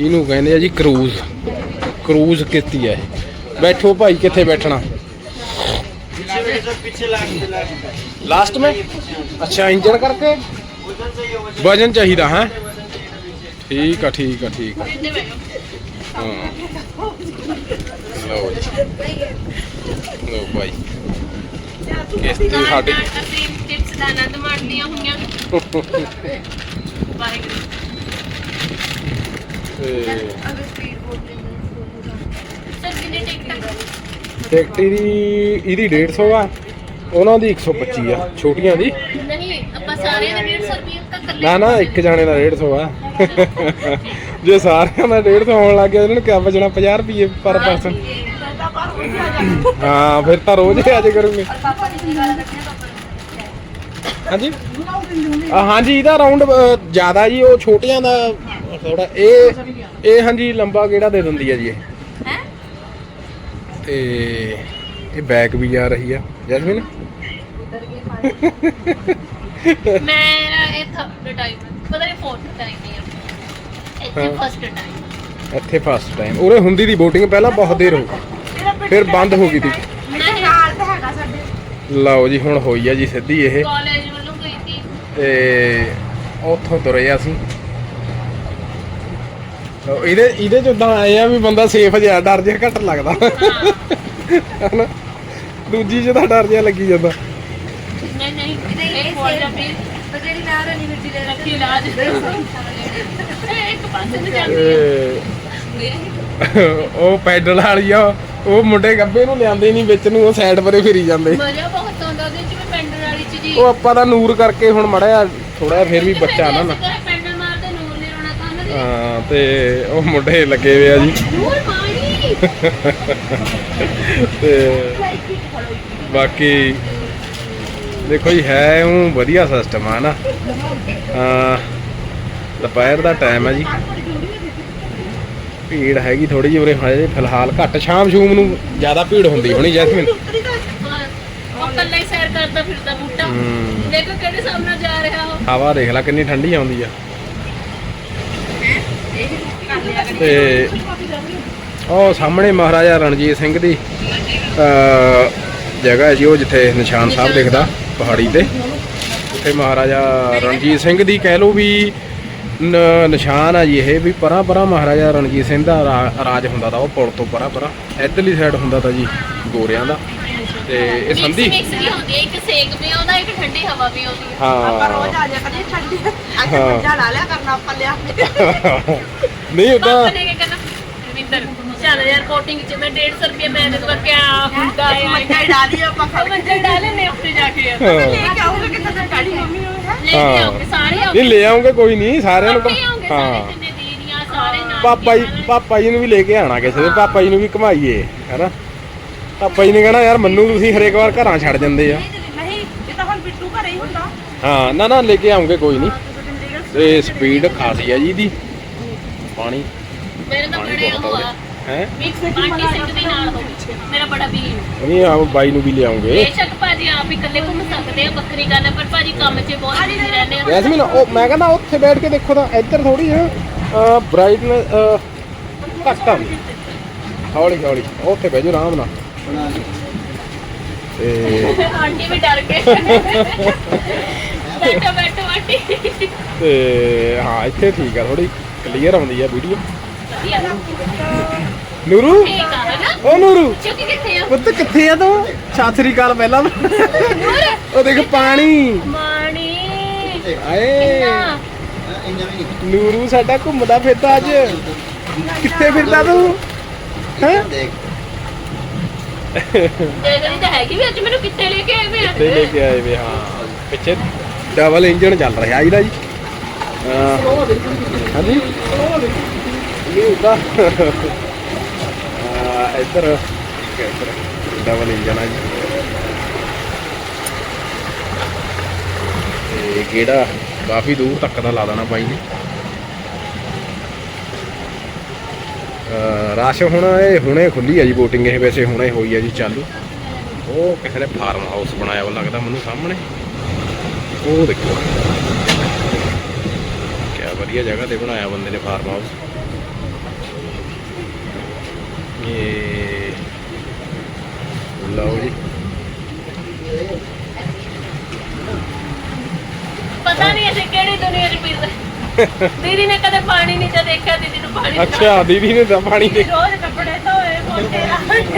ਇਹਨੂੰ ਕਹਿੰਦੇ ਆ ਜੀ ਕਰੂਜ਼। ਕਰੂਜ਼ ਕਿਸ਼ਤੀ ਹੈ। ਬੈਠੋ ਭਾਈ ਕਿੱਥੇ ਬੈਠਣਾ? ਲਾਸਟ ਮੈਂ? ਅੱਛਾ ਇੰਜਣ ਕਰਕੇ? ਵਜਨ ਚਾਹੀਦਾ ਹੈ? ਠੀਕ ਆ ਠੀਕ ਆ ਠੀਕ ਆ। ਹਾਂ। ਲਓ ਜੀ। ਲਓ ਭਾਈ ਕਿਸ਼ਤੀ ਸਾਡੇ ਅਸੀਂ ਟਿਪਸ ਦਾ ਆਨੰਦ ਮਾਣਦੀਆਂ ਹੋਈਆਂ। ਵਾਹਿਗੁਰੂ। ਤੇ ਸਰ ਕਿੰਨੇ ਟਿਕਟ ਟੈਕਟਰੀ ਦੀ ਇਹਦੀ 150 ਆ। ਉਹਨਾਂ ਦੀ 125 ਆ। ਛੋਟੀਆਂ ਦੀ। ਨਹੀਂ ਆਪਾਂ ਸਾਰਿਆਂ ਦੇ 150 ਰੁਪਏ ਤੱਕ ਕਰ ਨਾ ਨਾ ਇੱਕ ਜਾਣੇ ਦਾ 150 ਆ। ਜੇ ਸਾਰਿਆਂ ਦਾ 150 ਹੋਣ ਲੱਗ ਗਿਆ ਇਹਨਾਂ ਨੂੰ ਕਿਆ ਬਚਣਾ? 50 ਰੁਪਏ ਪਰ ਪਰਸਨ ਹਾਂ ਫਿਰ ਤਾਂ ਰੋਜ਼ ਹੀ ਆਜੇ ਕਰੂੰਗੇ। ਹਾਂਜੀ? ਆ, ਹਾਂਜੀ ਇਹਦਾ ਰਾਉਂਡ ਜ਼ਿਆਦਾ ਜੀ ਉਹ ਛੋਟੀਆਂ ਦਾ ਥੋੜਾ ਇਹ ਇਹ ਹਾਂਜੀ ਲੰਬਾ ਕਿਹੜਾ ਦੇ ਦਿੰਦੀ ਆ ਜੀ ਇਹ? ਹੈ? ਤੇ ਇਹ ਬੈਕ ਵੀ ਜਾ ਰਹੀ ਆ। ਜੈਸਮੀਨ? ਮੇਰਾ ਇਹ ਥਰਡ ਟਾਈਮ ਪਤਾ ਨਹੀਂ ਫੋਰਥ ਟਾਈਮ ਹੀ ਆ। ਇੱਥੇ ਹਾਂ। ਫਸਟ ਟਾਈਮ ਇੱਥੇ ਫਸਟ ਟਾਈਮ ਉਰੇ ਹੁੰਦੀ ਦੀ VOTING ਪਹਿਲਾਂ ਬਹੁਤ ਦੇਰ ਹੋ ਗਈ। ਫਿਰ ਬੰਦ ਹੋ ਗਈ ਤੀ। ਨਹੀਂ ਲਓ ਜੀ ਹੁਣ ਹੋਈ ਆ ਜੀ ਸਿੱਧੀ ਇਹ। ਕਾਲਜ ਵੱਲੋਂ ਗਈ ਸੀ ਤੇ ਉੱਥੋਂ ਤੁਰੇ ਆ ਅਸੀਂ। ਲਓ ਇਹਦੇ ਇਹਦੇ ਚ ਉਦਾਂ ਆਏ ਆ ਵੀ ਬੰਦਾ ਸੇਫ ਜਿਹਾ ਡਰ ਜਿਹਾ ਘੱਟ ਲੱਗਦਾ। ਹਨਾ? ਦੂਜੀ ਚ ਤਾਂ ਡਰ ਜਿਹਾ ਲੱਗੀ ਜਾਂਦਾ। ਨਹੀਂ ਨਹੀਂ ਇਹ ਖੋਲ ਜਾ ਪਲੀਜ਼ ਬਜੇਰੀ ਨਾ ਰਣੀ ਮਿੱਟੀ ਦੇ ਰੱਖੀ ਇਲਾਜ ਇਹ ਇੱਕ ਪਾਸੇ ਨੂੰ ਜਾਂਦੀ ਹੈ ਇਹ ਉਹ ਪੈਡਲ ਵਾਲੀ ਆ। ਉਹ ਮੁੰਡੇ ਗੱਬੇ ਨੂੰ ਲਿਆਂਦੇ ਨਹੀਂ ਵਿੱਚ ਨੂੰ ਉਹ ਸਾਈਡ ਪਰੇ ਫਿਰੀ ਜਾਂਦੇ। ਮਜ਼ਾ ਬਹੁਤ ਆਉਂਦਾ ਉਹਦੇ ਚ ਵੀ ਪੈਂਡਲ ਵਾਲੀ ਚ ਜੀ। ਉਹ ਆਪਾਂ ਦਾ ਨੂਰ ਕਰਕੇ ਹੁਣ ਮੜਿਆ ਥੋੜਾ ਫਿਰ ਵੀ ਬੱਚਾ ਨਾ ਨਾ। ਪੈਂਡਲ ਮਾਰਦੇ ਨੂਰ ਨੇ ਰੋਣਾ ਤਾਂ ਹਾਂ ਤੇ ਉਹ ਮੁੰਡੇ ਲੱਗੇ ਹੋਏ ਆ ਜੀ। ਨੂਰ ਤੇ ਬਾਕੀ ਦੇਖੋ ਜੀ ਹੈ ਉਹ ਵਧੀਆ ਸਿਸਟਮ ਆ ਨਾ। ਹਾਂ ਦੁਪਹਿਰ ਦਾ ਟਾਈਮ ਹੈ ਜੀ। ਭੀੜ ਹੈਗੀ ਥੋੜੀ ਜਿਹੀ ਉਰੇ ਹਜੇ ਫਿਲਹਾਲ ਘੱਟ। ਸ਼ਾਮ ਸ਼ੂਮ ਨੂੰ ਜ਼ਿਆਦਾ ਭੀੜ ਹੁੰਦੀ ਹੋਣੀ ਜੈਸਮੀਨ। ਉਹ ਕੱਲਾ ਹੀ ਸੈਰ ਕਰਦਾ ਫਿਰਦਾ ਬੂਟਾ। ਦੇਖੋ ਕਿਹੜੇ ਸਾਹਮਣੇ ਜਾ ਰਿਹਾ ਉਹ। ਹਵਾ ਦੇਖ ਲੈ ਕਿੰਨੀ ਠੰਡੀ ਆਉਂਦੀ ਆ। ਤੇ ਉਹ ਸਾਹਮਣੇ ਮਹਾਰਾਜਾ ਰਣਜੀਤ ਸਿੰਘ ਦੀ ਜਗ੍ਹਾ ਹੈ ਜੀ ਉਹ ਜਿੱਥੇ ਨਿਸ਼ਾਨ ਸਾਹਿਬ ਦਿਖਦਾ ਪਹਾੜੀ ਤੇ। ਉੱਥੇ ਮਹਾਰਾਜਾ ਰਣਜੀਤ ਸਿੰਘ ਦੀ ਕਹਿ ਲਓ ਵੀ ਨਿਸ਼ਾਨ ਆ ਜੀ ਇਹ ਵੀ ਪਰਾਂ ਪਰਾਂ ਮਹਾਰਾਜਾ ਰਣਜੀਤ ਸਿੰਘ ਦਾ ਰਾਜ ਹੁੰਦਾ ਤਾਂ ਉਹ ਪੁਲ ਤੋਂ ਪਰਾਂ ਪਰਾਂ। ਇੱਧਰਲੀ ਸਾਈਡ ਹੁੰਦਾ ਤਾਂ ਜੀ ਗੋਰਿਆਂ ਦਾ। ਤੇ ਇਹ ਸੰਧੀ? ਮਿਕਸ ਵੀ ਹੁੰਦੀ ਹੈ ਇੱਕ ਸੇਕ ਵੀ ਆਉਂਦਾ ਇੱਕ ਠੰਡੀ ਹਵਾ ਵੀ ਆਉਂਦੀ ਹੈ। ਹਾਂ ਆ ਜਾ ਕਰੀ ਠੰਡੀ। ਅੱਜ ਹਾਂ। ਮੰਜਾ ਲਾ ਲਿਆ ਕਰਨਾ ਆਪਾਂ ਲਿਆ ਨਹੀਂ ਉਦਾਂ ਪਾਪਾ ਨੇ ਕੀ ਕਰਨਾ ਰਵਿੰਦਰ ਚੱਲ ਯਾਰ ਕੋਟਿੰਗ ਚ ਮੈਂ 150 ਰੁਪਏ ਮੈਂ ਦੇ ਦੂੰਗਾ ਕਿਆ ਹੁੰਦਾ ਹੈ ਮੰਜਾ ਹੀ ਡਾ ਲਿਆ ਆਪਾਂ ਉਹ ਮੰਜਾ ਡਾਲੇ ਨੇ ਉੱਤੇ ਜਾ ਕੇ। ਯਾਰ ਹਾਂ। ਲੈ ਕੇ ਆਉਂਗੇ ਕਿੱਥੇ ਤੇ ਕਾੜੀ ਮੰਮੀ ਨੂੰ ਹੈ? ਲੈ ਕੇ ਆਉਂਗੇ ਸਾਰੇ ਆਉਂਗੇ। ਨਹੀਂ ਲੈ ਆਉਂਗੇ ਕੋਈ ਨਹੀਂ ਸਾਰਿਆਂ ਨੂੰ ਇਕੱਠੇ ਆਉਂਗੇ ਸਾਰੇ ਹਾਂ ਜਿੰਨੇ ਦੀਦੀਆਂ ਸਾਰੇ ਨਾਲ ਪਾਪਾ ਜੀ ਪਾਪਾ ਜੀ ਨੂੰ ਵੀ ਲੈ ਕੇ ਆਣਾ ਕਿਸੇ ਦੇ ਪਾਪਾ ਜੀ ਨੂੰ ਵੀ ਘਮਾਈਏ ਹੈਨਾ? ਪਾਪਾ ਜੀ ਨੇ ਕਹਿਣਾ ਯਾਰ ਮੰਨੂ ਤੁਸੀਂ ਹਰੇਕ ਵਾਰ ਘਰਾਂ ਛੱਡ ਜਾਂਦੇ ਆ। ਨਹੀਂ ਇਹ ਤਾਂ ਹੁਣ ਬਿੱਟੂ ਘਰੇ ਹੀ ਹੁੰਦਾ। ਹਾਂ ਨਾ ਨਾ ਲੈ ਕੇ ਆਉਂਗੇ ਕੋਈ ਨਹੀਂ। ਤੇ ਸਪੀਡ ਖਾਸੀ ਆ ਜੀ ਇਹਦੀ। ਪਾਣੀ। ਮੇਰੇ ਤਾਂ ਬੜੇ ਉਹ ਆ। ਹੈ? ਮਿਕਸ ਪਾਰਟੀ ਸਿੰਘ ਦੇ ਨਾਲ ਹੋ ਮੇਰਾ ਬੜਾ ਵੀਰ। ਨਹੀਂ ਆ ਬਾਈ ਨੂੰ ਵੀ ਲਿਆਉਂਗੇ। ਬੇਸ਼ੱਕ ਭਾਜੀ ਆਪ ਹੀ ਇਕੱਲੇ ਘੁੰਮ ਸਕਦੇ ਆ ਬੱਕਰੀ ਗੱਲ ਹੈ ਪਰ ਭਾਜੀ ਕੰਮ 'ਚ ਬਹੁਤ ਬਿਜ਼ੀ ਰਹਿੰਦੇ ਆ। ਜੈਸਮੀਨ ਉਹ ਮੈਂ ਕਹਿੰਦਾ ਉੱਥੇ ਬੈਠ ਕੇ ਦੇਖੋ ਤਾਂ ਇੱਧਰ ਥੋੜੀ ਹੈ ਬ੍ਰਾਈਟਨੈਸ ਘੱਟ ਆ। ਹੌਲੀ ਹੌਲੀ ਉੱਥੇ ਬਹਿ ਜਾਓ ਆਰਾਮ ਨਾਲ। ਤੇ ਆਂਟੀ ਵੀ ਡਰ ਗਏ। ਬੈਠੋ ਬੈਠੋ ਆਂਟੀ। ਤੇ ਹਾਂ ਇੱਥੇ ਠੀਕ ਆ ਥੋੜੀ ਕਲੀਅਰ ਆਉਂਦੀ ਆ ਵੀਡੀਓ ਵਧੀਆ। ਨੂਰੂ? ਠੀਕ ਆ ਹੈਨਾ? ਓ ਨੂਰੂ। ਚੁੱਕੀ ਕਿੱਥੇ ਆ? ਪੁੱਤ ਕਿੱਥੇ ਆ ਤੂੰ? ਸਤਿ ਸ੍ਰੀ ਅਕਾਲ ਪਹਿਲਾਂ। ਉਹ ਦੇਖ ਪਾਣੀ। ਮਾਣੀ ਆਏ? ਕਿੰਨਾ? ਨੂਰੂ ਸਾਡਾ ਘੁੰਮਦਾ ਫਿਰਦਾ ਅੱਜ। ਕਿੱਥੇ ਫਿਰਦਾ ਤੂੰ? ਹੈ? ਦੇਖਣੀ ਤਾਂ ਹੈਗੀ ਵੀ ਅੱਜ ਮੈਨੂੰ ਕਿੱਥੇ ਲੈ ਕੇ ਆਏ ਵੇ ਤੇ ਲੈ ਕੇ ਆਏ ਵੇ ਹਾਂ। ਪਿੱਛੇ ਡਬਲ ਇੰਜਨ ਚੱਲ ਰਿਹਾ ਇਹਦਾ ਜੀ। ਹਾਂ। ਹਾਂਜੀ। ਇਹ ਉਹਦਾ ਆ ਇੱਧਰ ਇੱਕ ਇੱਧਰ ਡਬਲ ਇੰਜਨ ਆ ਜੀ ਤੇ ਕਿਹੜਾ ਕਾਫੀ ਦੂਰ ਤੱਕ ਦਾ ਲਾ ਦੇਣਾ ਬਾਈ ਨੇ ਅਹ ਹੁਣ ਇਹ ਹੁਣੇ ਖੁੱਲੀ ਆ ਜੀ VOTING ਇਹ ਵੈਸੇ ਹੁਣੇ ਹੋਈ ਆ ਜੀ ਚਾਲੂ ਉਹ ਕਿਸੇ ਨੇ ਫਾਰਮ ਹਾਊਸ ਬਣਾਇਆ ਵਾ ਲੱਗਦਾ ਮੈਨੂੰ ਸਾਹਮਣੇ ਉਹ ਦੇਖੋ ਕਿਆ ਵਧੀਆ ਜਗ੍ਹਾ ਤੇ ਬਣਾਇਆ ਬੰਦੇ ਨੇ ਫਾਰਮ ਹਾਊਸ ਇਹ ਲਓ ਜੀ ਪਤਾ ਨਹੀਂ ਅਸੀਂ ਕਿਹੜੀ ਦੁਨੀਆ 'ਚ ਫਿਰਦੇ ਦੀਦੀ ਨੇ ਕਦੇ ਪਾਣੀ ਨਹੀਂ ਤਾਂ ਦੇਖਿਆ ਦੀਦੀ ਨੂੰ ਪਾਣੀ ਅੱਛਾ ਦੀਦੀ ਨੇ ਤਾਂ ਪਾਣੀ ਦੇ ਰੋਜ਼ ਕੱਪੜੇ ਧੋਏ ਮੋਟੇ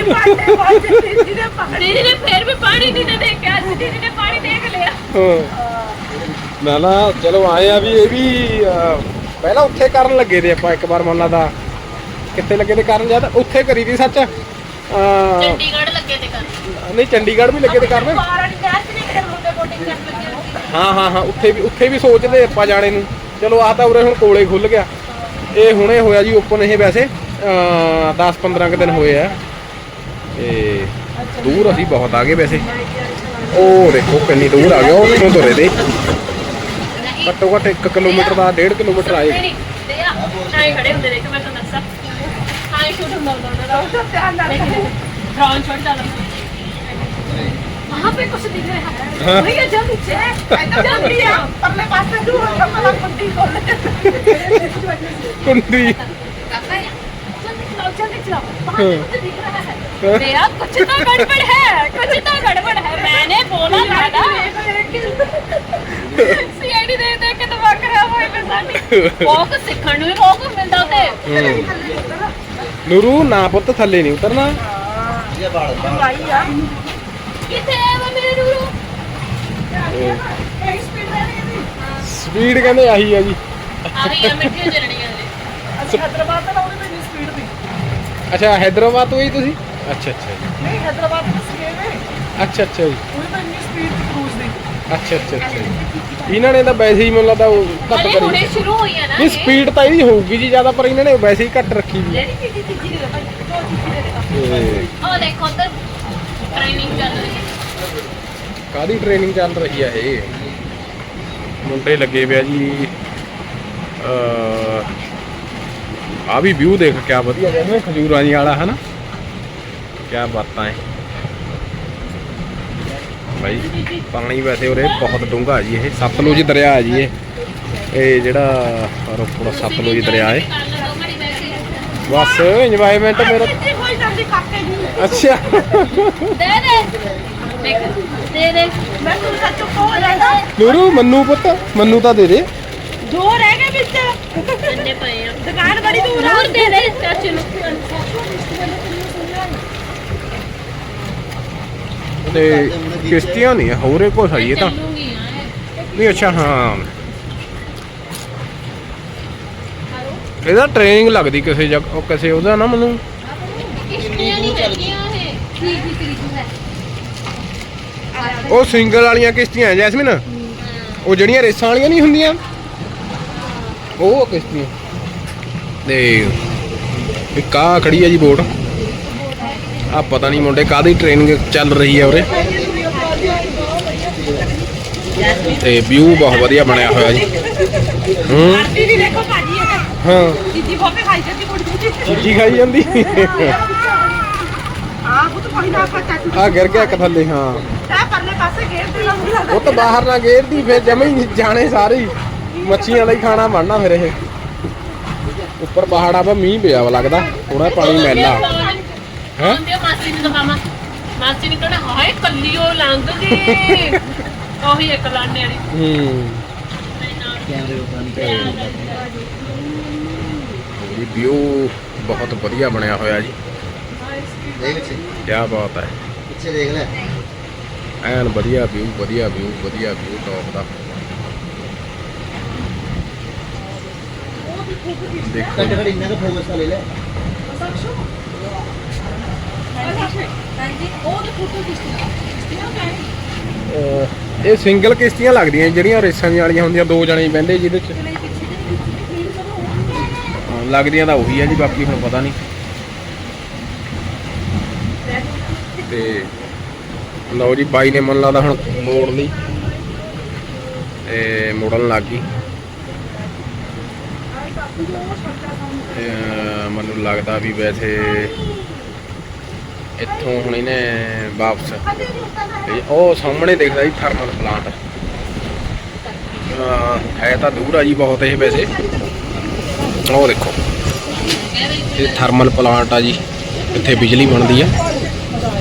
ਪਾਟੇ ਪਾਟੇ ਦੀਦੀ ਦੇ ਪਾਣੀ ਦੀਦੀ ਨੇ ਫੇਰ ਵੀ ਪਾਣੀ ਨਹੀਂ ਤਾਂ ਦੇਖਿਆ ਦੀਦੀ ਨੇ ਪਾਣੀ ਦੇਖ ਲਿਆ। ਹਾਂ। ਨਾ ਨਾ ਚਲੋ ਆਏ ਆ ਵੀ ਇਹ ਵੀ ਪਹਿਲਾਂ ਉੱਥੇ ਕਰਨ ਲੱਗੇ ਤੇ ਆਪਾਂ ਇੱਕ ਵਾਰ ਮੰਨ ਲਾ ਦਾ। ਕਿੱਥੇ ਲੱਗੇ ਤੇ ਕਰਨ ਜਦ? ਉੱਥੇ ਕਰੀ ਦੀ ਸੱਚ। ਅਹ, ਚੰਡੀਗੜ੍ਹ ਲੱਗੇ ਤੇ ਕਰ ਨਹੀਂ ਚੰਡੀਗੜ੍ਹ ਵੀ ਲੱਗੇ ਤੇ ਕਰਨ। ਬਾਰਾਂ ਦੀ ਗੈਸ ਨਹੀਂ ਕਿਤੇ ਮੁੰਡੇ ਕੋਟਿੰਗ ਕਰਨ ਲੱਗੇ ਹੋਏ। ਹਾਂ ਹਾਂ ਹਾਂ ਉੱਥੇ ਵੀ ਉੱਥੇ ਵੀ ਸੋਚਦੇ ਆਪਾਂ ਜਾਣੇ ਨੂੰ। ਚਲੋ ਆ ਤਾਂ ਉਰੇ ਹੁਣ ਕੋਲੇ ਖੁੱਲ ਗਿਆ। ਇਹ ਹੁਣੇ ਹੋਇਆ ਜੀ ਓਪਨ ਇਹ ਵੈਸੇ। 10 15 ਕੁ ਦਿਨ ਹੋਏ ਆ। ਤੇ ਦੂਰ ਅਸੀਂ ਬਹੁਤ ਆ ਗਏ ਵੈਸੇ। ਉਹ ਦੇਖੋ ਕਿੰਨੀ ਦੂਰ ਆ ਗਿਆ ਉਹ ਤੁਰੇ ਦੇ। ਨਹੀਂ। ਘੱਟੋ ਘੱਟ 1 ਕਿਲੋਮੀਟਰ ਦਾ 1.5 ਕਿਲੋਮੀਟਰ ਆਏ। ਨਹੀਂ ਤੇ ਆ ਖੜੇ ਹੁੰਦੇ ਦੇਖ ਮੈਂ ਤੁਹਾਨੂੰ ਦੱਸਾਂ। ఆయన ड्रोन छोड़ डाला वहाँ पे कुछ दिख रहा है भैया जल्दी चेक जल्दी आओ अपने पास से दूर हो मला कुंडी खोल कुंडी जल्दी चलाओ वहाँ कुछ दिख रहा है मेरा कुछ तो गड़बड़ है कुछ तो गड़बड़ है मैंने बोला दादा ਸੀਆਈਡੀ ਦੇ ਦੇ ਕੇ ਦਿਮਾਗ ਖਰਾਬ ਹੋਏ ਪਰਸਾਨੀ ਬਹੁਤ ਸਿੱਖਣ ਨੂੰ ਵੀ ਬਹੁਤ ਮਿਲਦਾ ਤੇ ਨੂਰੂ ਨਾ ਪੁੱਤ ਥੱਲੇ ਨਹੀਂ ਉਤਰਨਾ। ਭਾਈ ਆ ਕਿੱਥੇ ਹੈ ਵਾ ਮੇਰੇ ਨੂਰੂ? ਇਹ ਸਪੀਡ ਲੈ ਰਹੀ ਹੈ ਸਪੀਡ ਕਹਿੰਦੇ ਆਹੀ ਆ ਜੀ। ਆ ਗਈ ਆ ਮਿੱਠੀਆਂ ਜਲਣੀਆਂ ਨੇ ਅਸੀਂ ਹੈਦਰਾਬਾਦ ਤੋਂ ਲਾਉਂਦੇ ਪਏ ਸਪੀਡ ਦੀ ਅੱਛਾ ਹੈਦਰਾਬਾਦ ਤੋਂ ਹੀ ਤੁਸੀਂ? ਅੱਛਾ ਅੱਛਾ ਜੀ। ਨਹੀਂ ਹੈਦਰਾਬਾਦ ਤੋਂ ਸੀਗੇ ਵੇ ਅੱਛਾ ਅੱਛਾ ਜੀ। ਉਹਦੀ ਤਾਂ ਇੰਨੀ ਸਪੀਡ ਦੀ ਕਰੂਜ਼ ਦੀ। ਅੱਛਾ ਅੱਛਾ ਅੱਛਾ ਇਹਨਾਂ ਨੇ ਤਾਂ ਵੈਸੇ ਹੀ ਮੈਨੂੰ ਲੱਗਦਾ ਉਹ ਘੱਟ ਹਲੇ ਕਰੀ ਹੁਣੇ ਸ਼ੁਰੂ ਹੋਈਆਂ ਨਾ ਨਹੀਂ ਸਪੀਡ ਤਾਂ ਇਹਦੀ ਹੋਊਗੀ ਜੀ ਜ਼ਿਆਦਾ ਪਰ ਇਹਨਾਂ ਨੇ ਵੈਸੇ ਹੀ ਘੱਟ ਰੱਖੀ ਵੀ ਹੈ। ਜਿਹੜੀ ਚੀਜ਼ੀ ਤੀਜੀ ਦੇ ਦੋ ਭਾਈ ਦੋ ਚੀਜ਼ੀ ਦੇ ਦੇ ਤੇ ਉਹ ਦੇਖੋ ਤਾਂ ਟ੍ਰੇਨਿੰਗ ਚੱਲ ਰਹੀ ਹੈ। ਕਾਦੀ ਟ੍ਰੇਨਿੰਗ ਚੱਲ ਰਹੀ ਆ ਇਹ? ਮੁੰਡੇ ਲੱਗੇ ਪਿਆ ਜੀ। ਆ ਵੀ ਵਿਊ ਦੇਖ ਕਿਆ ਵਧੀਆ ਜਿਵੇਂ ਖਜੂਰਾਂ ਜੀ ਵਾਲਾ ਹਨਾ? ਕਿਆ ਬਾਤਾਂ ਹੈ ਭਾਈ ਪਾਣੀ ਵੈਸੇ ਉਰੇ ਬਹੁਤ ਡੂੰਘਾ ਜੀ ਇਹ। ਸਤਲੁਜ ਦਰਿਆ ਹੈ ਜੀ ਇਹ। ਇਹ ਜਿਹੜਾ ਰੋਪੜ ਸਤਲੁਜ ਦਰਿਆ ਹੈ ਬਸ ਇੰਜੋਇਮੈਂਟ ਮੇਰਾ ਅੱਛਾ। ਦੇ ਦੇ। ਦੇ ਦੇ। ਮੈਂ ਤੂੰ ਤਾਂ ਚੁੱਪ ਹੋ ਜਾਂਦਾ ਨੂਰੂ ਮੰਨੂ ਪੁੱਤ। ਮੰਨੂ ਤਾਂ ਦੇ ਦੇ। ਦੋ ਰਹਿ ਗਏ ਵਿੱਚ। ਇੰਨੇ ਪਏ ਆ? ਦੁਕਾਨ ਬੜੀ ਦੂਰ ਆ। ਦੇ ਦੇ। ਚਾਚੂ ਨੂੰ। ਤੇ ਕਿਸ਼ਤੀਆਂ ਨਹੀਂ ਹੋਰ ਇਹ ਕੁਛ ਹੈ ਇਹ ਤਾਂ ਨਹੀਂ ਅੱਛਾ ਹਾਂ। ਇਹਦਾ ਟ੍ਰੇਨਿੰਗ ਲੱਗਦੀ ਕਿਸੇ ਜਗ ਉਹ ਕਿਸੇ ਉਹਦਾ ਨਾ ਮੈਨੂੰ। ਕਿਸ਼ਤੀਆਂ ਨਹੀਂ ਹੈਗੀਆਂ ਇਹ। ਠੀਕ ਠੀਕ ਤਰੀਕੂ ਹੈ ਉਹ ਸਿੰਗਲ ਵਾਲੀਆਂ ਕਿਸ਼ਤੀਆਂ ਹੈ ਜੈਸਮਿਨ? ਉਹ ਜਿਹੜੀਆਂ ਰੇਸਾਂ ਵਾਲੀਆਂ ਨਹੀਂ ਹੁੰਦੀਆਂ? ਉਹ ਕਿਸ਼ਤੀਆਂ। ਤੇ ਇੱਕ ਆ ਖੜੀ ਹੈ ਜੀ ਬੋਟ। ਆ ਪਤਾ ਨਹੀਂ ਮੁੰਡੇ ਕਾਦੀ ਟ੍ਰੇਨਿੰਗ ਚੱਲ ਰਹੀ ਹੈ ਉਰੇ। ਤੇ ਵਿਊ ਬਹੁਤ ਵਧੀਆ ਬਣਿਆ ਹੋਇਆ ਜੀ। ਹੂੰ। ਵੀ ਦੇਖੋ ਭਾਜੀ ਹਾਂ। ਤੀਜੀ ਭੋਪੇ ਖਾਈ ਜਾਂਦੀ ਕੁੜੀ ਦੀ ਚੀਜੀ ਖਾਈ ਜਾਂਦੀ। ਆ ਪੁੱਤ ਕੋਈ ਨਾ ਆਪਾਂ ਚਾਚੂ ਆ ਗਿਰ ਗਿਆ ਇੱਕ ਥੱਲੇ ਹਾਂ। ਤਾਂ ਪਰਲੇ ਪਾਸੇ ਗੇਰ ਤੇ ਲੰਘ ਲੱਗਦਾ ਉਹ ਤਾਂ ਬਾਹਰ ਨਾ ਗੇਰਦੀ ਫਿਰ ਜਮੇ ਹੀ ਜਾਣੇ ਸਾਰੇ। ਮੱਛੀਆਂ ਲਈ ਖਾਣਾ ਬਣਨਾ ਫਿਰ ਇਹ। ਉੱਪਰ ਪਹਾੜਾਂ 'ਤੇ ਮੀਂਹ ਪਿਆ ਵਾ ਲੱਗਦਾ ਥੋੜਾ ਪਾਣੀ ਮੈਲਾ ਹੈਂ? ਆ ਮਾਸੀ ਨੂੰ ਦਿਖਾਵਾਂ। ਮਾਸੀ ਨੇ ਕਹਿਣਾ ਹਾਏ ਕੱਲੀ ਉਹ ਲੰਘ ਗਈ। ਉਹੀ ਇੱਕ ਲਾਣੇ ਵਾਲੀ। ਹੂੰ ਇਹ ਵਿਊ ਬਹੁਤ ਵਧੀਆ ਬਣਿਆ ਹੋਇਆ ਜੀ। ਦੇਖ ਕੀ ਬਾਤ ਹੈ। ਪਿੱਛੇ ਦੇਖ ਲੈ। ਐਨ ਵਧੀਆ ਵਿਊ ਵਧੀਆ ਵਿਊ ਵਧੀਆ ਵਿਊ ਟੌਪ ਦਾ। ਦੇਖੋ ਘੱਟ ਘੱਟ ਇੰਨਾ ਕੁ ਫੋਕਸ ਤਾਂ ਲੈ। ਅਹ ਇਹ ਸਿੰਗਲ ਕਿਸ਼ਤੀਆਂ ਲੱਗਦੀਆਂ ਜਿਹੜੀਆਂ ਰੇਸਾਂ ਦੀਆਂ ਵਾਲੀਆਂ ਹੁੰਦੀਆਂ ਦੋ ਜਣੇ ਹੀ ਬਹਿੰਦੇ ਜਿਹਦੇ ਚ। ਹਾਂ, ਲੱਗਦੀਆਂ ਤਾਂ ਉਹੀ ਆ ਜੀ ਬਾਕੀ ਹੁਣ ਪਤਾ ਨਹੀਂ। ਤੇ ਲਓ ਜੀ ਬਾਈ ਨੇ ਮਨ ਲਾਦਾ ਹੁਣ ਮੋੜ ਲਈ। ਤੇ ਮੋੜਨ ਲੱਗ ਗਈ। ਤੇ, ਅਹ, ਮੈਨੂੰ ਲੱਗਦਾ ਵੀ ਵੈਸੇ ਇੱਥੋਂ ਹੁਣ ਇਹਨੇ ਵਾਪਸ ਤੇ ਉਹ ਸਾਹਮਣੇ ਦਿਖਦਾ ਜੀ ਥਰਮਲ ਪਲਾਂਟ ਅਹ ਹੈ ਤਾਂ ਦੂਰ ਆ ਜੀ ਬਹੁਤ ਇਹ ਵੈਸੇ। ਉਹ ਦੇਖੋ ਇਹ ਥਰਮਲ ਪਲਾਂਟ ਆ ਜੀ ਇੱਥੇ ਬਿਜਲੀ ਬਣਦੀ ਆ।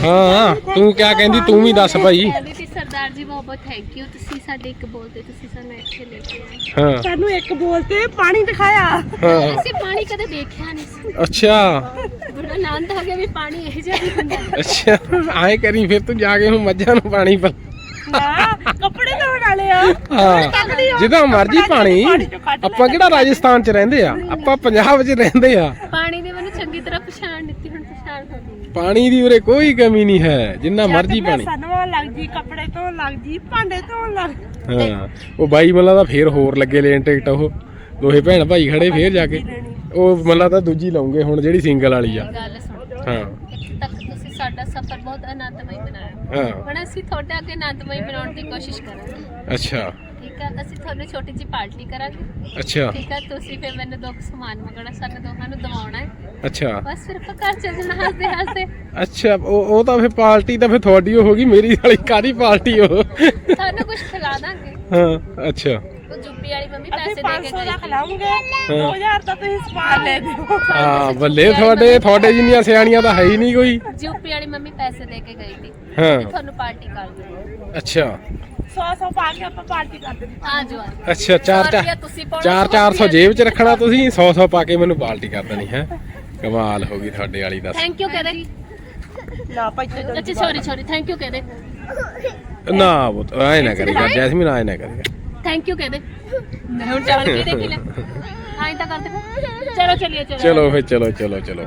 ਹਾਂ ਤੂੰ ਕਿਆ ਕਹਿੰਦੀ ਤੂੰ ਵੀ ਦੱਸ ਭਾਈ। ਕਹਿੰਦੀ ਸੀ ਸਰਦਾਰ ਜੀ ਬਹੁਤ ਬਹੁਤ ਥੈਂਕ ਯੂ ਤੁਸੀਂ ਸਾਡੇ ਇੱਕ ਬੋਲਦੇ ਤੁਸੀਂ ਸਾਨੂੰ ਇੱਥੇ ਲੈ ਕੇ ਆਏ। ਹਾਂ। ਸਾਨੂੰ ਇੱਕ ਬੋਲਤੇ ਪਾਣੀ ਦਿਖਾਇਆ। ਹਾਂ। ਅਸੀਂ ਪਾਣੀ ਕਦੇ ਦੇਖਿਆ ਨਹੀਂ ਅੱਛਾ। ਬੜਾ ਆਨੰਦ ਆ ਗਿਆ ਵੀ ਪਾਣੀ ਇਹ ਜਿਹਾ ਵੀ ਹੁੰਦਾ। ਹੈ। ਅੱਛਾ ਆਏ ਕਰੀ ਫਿਰ ਤੂੰ ਜਾ ਕੇ ਹੁਣ ਮੱਝਾਂ ਨੂੰ ਪਾਣੀ ਪਾ। ਨਾ ਕੱਪੜੇ ਧੋਣ ਵਾਲੇ ਆ। ਹਾਂ ਜਿੱਦਾਂ ਮਰਜ਼ੀ ਪਾਣੀ। ਆਪਾਂ ਕਿਹੜਾ ਰਾਜਸਥਾਨ ਚ ਰਹਿੰਦੇ ਆ? ਆਪਾਂ ਪੰਜਾਬ 'ਚ ਰਹਿੰਦੇ ਆ। ਪਾਣੀ ਦੀ ਮੈਨੂੰ ਚੰਗੀ ਤਰ੍ਹਾਂ ਪਛਾਣ ਦਿੱਤੀ ਹੁਣ ਪਛਾਣ ਹੋ ਗਈ। ਪਾਣੀ ਦੀ ਉਰੇ ਕੋਈ ਕਮੀ ਨਹੀਂ ਹੈ ਜਿੰਨਾ ਮਰਜ਼ੀ ਪਾਣੀ। ਸਨਵਾ ਲੱਗ ਜੀ ਕੱਪੜੇ ਧੋਣ ਲੱਗ ਜੀ ਭਾਂਡੇ ਧੋਣ ਲੱਗ ਹਾਂ ਉਹ ਬਾਈ ਮੱਲਾ ਦਾ ਫੇਰ ਹੋਰ ਲੱਗੇ ਲੈਣ ਟਿਕਟ ਉਹ। ਦੋਹੇ ਭੈਣ ਭਾਈ ਖੜੇ ਫੇਰ ਜਾ ਕੇ। ਉਹ ਮੱਲਾ ਤਾਂ ਦੂਜੀ ਲਾਉਂਗੇ ਹੁਣ ਜਿਹੜੀ ਸਿੰਗਲ ਵਾਲੀ ਆ। ਗੱਲ ਸੁਣ। ਹਾਂ। ਇੱਥੇ ਤੱਕ ਤੁਸੀਂ ਸਾਡਾ ਸਫ਼ਰ ਬਹੁਤ ਆਨੰਦਮਈ ਬਣਾਇਆ। ਹਾਂ। ਹੁਣ ਅਸੀਂ ਤੁਹਾਡੇ ਅੱਗੇ ਆਨੰਦਮਈ ਬਣਾਉਣ ਦੀ ਕੋਸ਼ਿਸ਼ ਕਰਾਂਗੇ। ਅੱਛਾ। ਠੀਕ ਹੈ ਅਸੀਂ ਤੁਹਾਨੂੰ ਛੋਟੀ ਜਿਹੀ ਪਾਰਟੀ ਕਰਾਂਗੇ। ਅੱਛਾ। ਠੀਕ ਹੈ ਤੁਸੀਂ ਫਿਰ ਮੈਨੂੰ ਦੋ ਕੁ ਸਮਾਨ ਮੰਗਣਾ ਸਾਨੂੰ ਦੋਹਾਂ ਨੂੰ ਦਵਾਉਣਾ ਹੈ। ਅੱਛਾ। ਬਸ ਫਿਰ ਆਪਾਂ ਘਰ ਚੱਲ ਜਾਣਾ ਹੱਸਦੇ ਹੱਸਦੇ। ਅੱਛਾ ਉਹ ਉਹ ਤਾਂ ਫੇਰ ਪਾਰਟੀ ਤਾਂ ਫੇਰ ਤੁਹਾਡੀ ਓ ਹੋ ਗਈ ਮੇਰੀ ਵਾਲੀ ਕਾਦੀ ਪਾਰਟੀ ਉਹ? ਤੁਹਾਨੂੰ ਕੁਝ ਖਿਲਾ ਦਾਂਗੇ। ਹਾਂ ਅੱਛਾ। ਉਹ ਜੁੱਪੀ ਵਾਲੀ ਮੰਮੀ ਅਸੀਂ ਪੈਸੇ ਦੇ 500 ਕੇ ਗਈ ਦਾ ਸੀ। ਖਿਲਾਉਂਗੇ 2000 ਤਾਂ ਤੁਸੀਂ ਸਮਾਨ ਲੈ ਦਿਓ। ਹਾਂ ਬੱਲੇ ਤੁਹਾਡੇ ਤੁਹਾਡੇ ਜਿੰਨੀਆਂ ਸਿਆਣੀਆਂ ਤਾਂ ਹੈ ਹੀ ਨਹੀਂ ਕੋਈ। ਜੁੱਪੀ ਵਾਲੀ ਮੰਮੀ ਪੈਸੇ ਦੇ ਕੇ ਗਈ ਸੀ। ਹਾਂ। ਤੁਹਾਨੂੰ ਪਾਰਟੀ ਕਰ ਦਿਓ ਅੱਛਾ। 100 100 ਪਾ ਕੇ ਆਪਾਂ ਪਾਰਟੀ ਕਰ ਦਿੰਦੇ। ਆ ਜਾਓ ਆ ਜਾਓ। ਅੱਛਾ ਚਾਰ ਸੌ ਚਾਰ ਤੁਸੀਂ ਪਾਉਣਾ, ਚਾਰ ਸੌ ਜੇਬ 'ਚ ਰੱਖਣਾ ਤੁਸੀਂ 100 100 ਪਾ ਕੇ ਮੈਨੂੰ ਪਾਰਟੀ ਕਰ ਦੇਣੀ ਹੈ। ਕਮਾਲ ਹੋ ਗਈ ਤੁਹਾਡੇ ਵਾਲੀ ਦੱਸ। ਥੈਂਕ ਯੂ ਕਹਦੇ। ਨਾ ਭਾਈ ਤੇ ਅੱਛਾ ਸੌਰੀ ਸੌਰੀ ਥੈਂਕ ਯੂ ਕਹਦੇ। ਨਾ ਉਹ ਐ ਨਾ ਕਰੀਗਾ ਜੈਸਮੀਨ ਐ ਨਾ ਕਰੀਗਾ ਥੈਂਕ ਯੂ ਕਹਦੇ। ਮੈਂ ਹੁਣ ਚਾਵਲ ਕੀ ਦੇਖੀ ਲੈ। ਆਈ ਤਾਂ ਕਰਦੇ ਚਲੋ, ਚਲਿਏ, ਚਲੋ। ਚਲੋ ਫੇ ਚਲੋ ਚਲੋ ਚਲੋ।